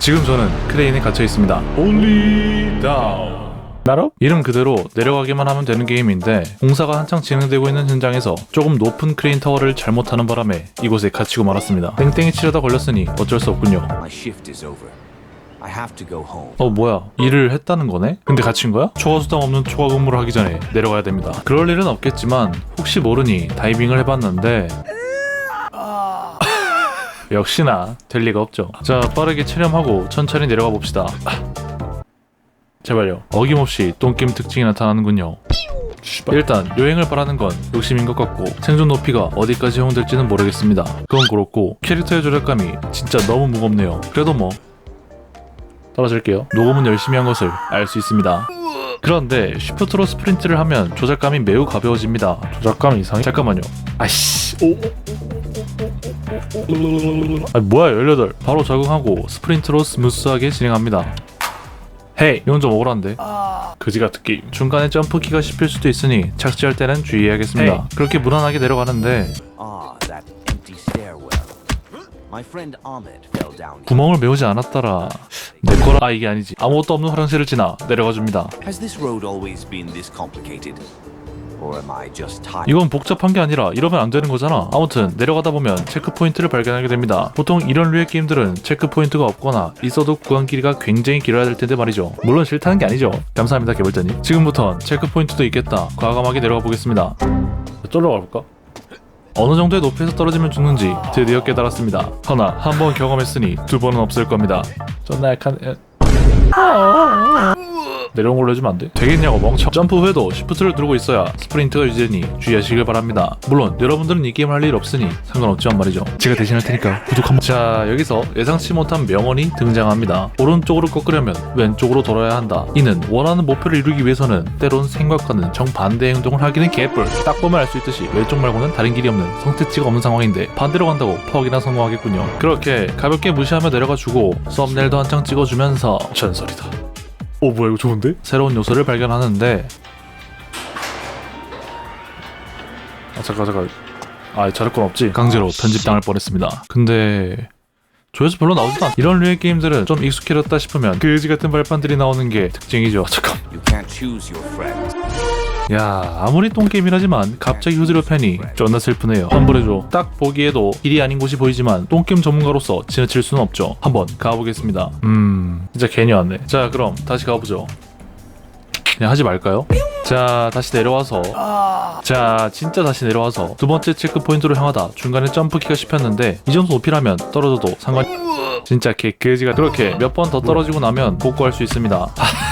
지금 저는 크레인에 갇혀 있습니다. Only down. 나로? 이름 그대로 내려가기만 하면 되는 게임인데 공사가 한창 진행되고 있는 현장에서 조금 높은 크레인 타워를 잘못하는 바람에 이곳에 갇히고 말았습니다. 땡땡이 치려다 걸렸으니 어쩔 수 없군요. My shift is over. I have to go home. 어 뭐야 일을 했다는 거네? 근데 갇힌 거야? 초과 수당 없는 초과 근무를 하기 전에 내려가야 됩니다. 그럴 일은 없겠지만 혹시 모르니 다이빙을 해봤는데 역시나 될 리가 없죠. 자 빠르게 체념하고 천천히 내려가 봅시다. 제발요. 어김없이 똥김 특징이 나타나는군요. 일단 여행을 바라는 건 욕심인 것 같고 생존 높이가 어디까지 허용될지는 모르겠습니다. 그건 그렇고 캐릭터의 조작감이 진짜 너무 무겁네요. 그래도 뭐 떨어질게요. 녹음은 열심히 한 것을 알 수 있습니다. 그런데 쉬프트로 스프린트를 하면 조작감이 매우 가벼워집니다. 조작감이 이상해? 잠깐만요. 아이씨. 오. 아 뭐야 18. 바로 적응하고 스프린트로 스무스하게 진행합니다. 헤이 이건 좀 억울한데 그지 같은 게임 중간에 점프키가 씹힐 수도 있으니 착지할 때는 주의해야겠습니다 헤이. 그렇게 무난하게 내려가는데 Ah, that empty stairwell. My friend Ahmed fell down here. 구멍을 메우지 않았더라 내 거라 아 이게 아니지 아무것도 없는 화장실을 지나 내려가 줍니다 Has this road always been this complicated? 이건 복잡한 게 아니라 이러면 안 되는 거잖아. 아무튼 내려가다 보면 체크 포인트를 발견하게 됩니다. 보통 이런 류의 게임들은 체크 포인트가 없거나 있어도 구간 길이가 굉장히 길어야 될 텐데 말이죠. 물론 싫다는 게 아니죠. 감사합니다, 개발자님. 지금부턴 체크 포인트도 있겠다. 과감하게 내려가 보겠습니다. 쫄러 가 볼까? 어느 정도의 높이에서 떨어지면 죽는지 드디어 깨달았습니다. 허나 한 번 경험했으니 두 번은 없을 겁니다. 존나 약한 에... 내려온 걸로 해주면 안 돼? 되겠냐고 멍청. 점프 후에도 시프트를 누르고 있어야 스프린트가 유지되니 주의하시길 바랍니다. 물론 여러분들은 이 게임을 할 일 없으니 상관없지만 말이죠. 제가 대신할 테니까 구독 한번. 자 여기서 예상치 못한 명언이 등장합니다. 오른쪽으로 꺾으려면 왼쪽으로 돌아야 한다. 이는 원하는 목표를 이루기 위해서는 때론 생각과는 정반대 행동을 하기는 개뿔. 딱 보면 알 수 있듯이 왼쪽 말고는 다른 길이 없는 성태치가 없는 상황인데 반대로 간다고 퍽이나 성공하겠군요. 그렇게 가볍게 무시하며 내려가 주고 썸네일도 한창 찍어주면서 전설이다 오 뭐야 이거 좋은데? 새로운 요소를 발견하는데. 아 잠깐 잠깐. 아 저럴 건 없지? 강제로 편집당할 뻔했습니다. 근데 조회수 별로 나오지도 않 이런 류의 게임들은 좀 익숙해졌다 싶으면 그지 같은 발판들이 나오는 게 특징이죠. 잠깐 야 아무리 똥게임이라지만 갑자기 후지로 팬이 존나 슬프네요. 환불해줘. 딱 보기에도 길이 아닌 곳이 보이지만 똥게임 전문가로서 지나칠 수는 없죠. 한번 가보겠습니다. 음 진짜 괜히 왔네. 자 그럼 다시 가보죠. 그냥 하지 말까요? 자 다시 내려와서. 자 진짜 다시 내려와서. 두 번째 체크 포인트로 향하다 중간에 점프키가 씹혔는데 이 정도 높이라면 떨어져도 상관 진짜 개그지가 그렇게 몇 번 더 떨어지고 나면 복구할 수 있습니다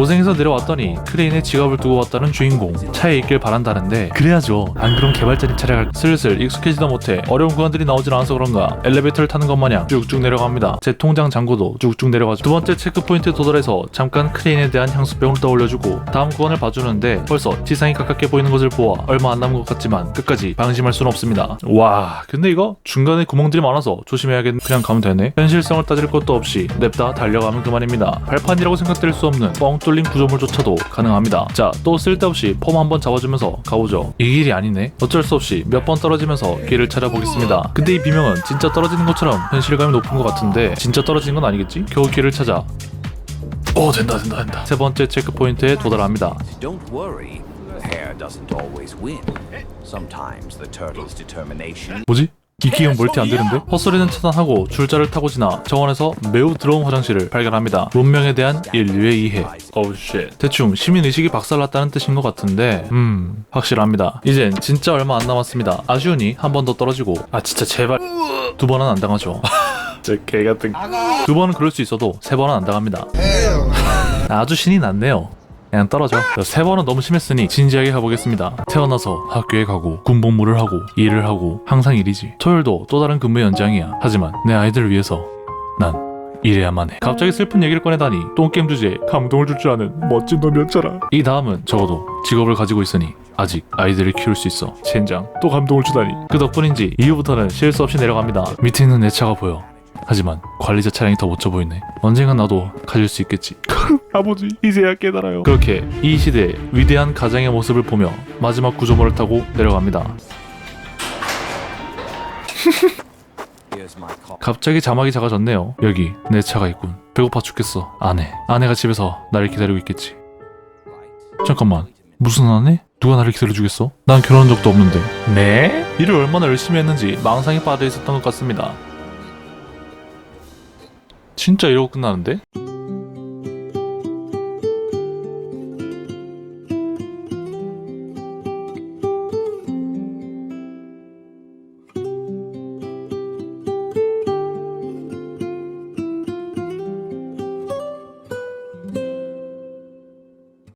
고생해서 내려왔더니 크레인에 지갑을 두고 왔다는 주인공. 차에 있길 바란다는데 그래야죠. 안 그럼 개발자님 차례가 슬슬 익숙해지다 못해 어려운 구간들이 나오질 않아서 그런가. 엘리베이터를 타는 것 마냥 쭉쭉 내려갑니다. 제 통장 잔고도 쭉쭉 내려가죠. 두 번째 체크포인트에 도달해서 잠깐 크레인에 대한 향수병을 떠올려주고 다음 구간을 봐주는데 벌써 지상이 가깝게 보이는 것을 보아 얼마 안 남은 것 같지만 끝까지 방심할 수는 없습니다. 와 근데 이거 중간에 구멍들이 많아서 조심해야겠 그냥 가면 되네. 현실성을 따질 것도 없이 냅다 달려가면 그만입니다. 발판이라고 생각될 수 없는 뻥 뚫린 구조물조차도 가능합니다 자 또 쓸데없이 폼 한번 잡아주면서 가보죠 이 길이 아니네 어쩔 수 없이 몇 번 떨어지면서 길을 찾아보겠습니다 근데 이 비명은 진짜 떨어지는 것처럼 현실감이 높은 것 같은데 진짜 떨어지는 건 아니겠지? 겨우 길을 찾아 오 된다 된다 된다 세 번째 체크포인트에 도달합니다 Don't worry. Hare doesn't always win. Sometimes the turtle's determination. 뭐지? 이 게임 멀티 안 되는데? 헛소리는 차단하고 줄자를 타고 지나 정원에서 매우 더러운 화장실을 발견합니다. 문명에 대한 인류의 이해. 어우 쉣. 대충 시민 의식이 박살났다는 뜻인 것 같은데, 음, 확실합니다. 이젠 진짜 얼마 안 남았습니다. 아쉬우니 한 번 더 떨어지고, 아 진짜 제발 두 번은 안 당하죠. 진짜 개 같은. 두 번은 그럴 수 있어도 세 번은 안 당합니다. 아주 신이 났네요. 그냥 떨어져. 세 번은 너무 심했으니 진지하게 가보겠습니다. 태어나서 학교에 가고 군복무를 하고 일을 하고 항상 일이지. 토요일도 또 다른 근무 연장이야. 하지만 내 아이들을 위해서 난 이래야만 해. 갑자기 슬픈 얘기를 꺼내다니 똥게임 주제에 감동을 줄 줄 아는 멋진 놈이었잖아. 이 다음은 적어도 직업을 가지고 있으니 아직 아이들을 키울 수 있어. 젠장 또 감동을 주다니. 그 덕분인지 이후부터는 실수 없이 내려갑니다. 밑에 있는 내 차가 보여. 하지만 관리자 차량이 더 멋져 보이네. 언젠간 나도 가질 수 있겠지. 아버지 이제야 깨달아요. 그렇게 이 시대의 위대한 가장의 모습을 보며 마지막 구조물을 타고 내려갑니다. 갑자기 자막이 작아졌네요. 여기 내 차가 있군. 배고파 죽겠어. 아내. 아내가 집에서 나를 기다리고 있겠지. 잠깐만. 무슨 아내? 누가 나를 기다려주겠어? 난 결혼한 적도 없는데. 네? 일을 얼마나 열심히 했는지 망상에 빠져 있었던 것 같습니다. 진짜 이러고 끝나는데?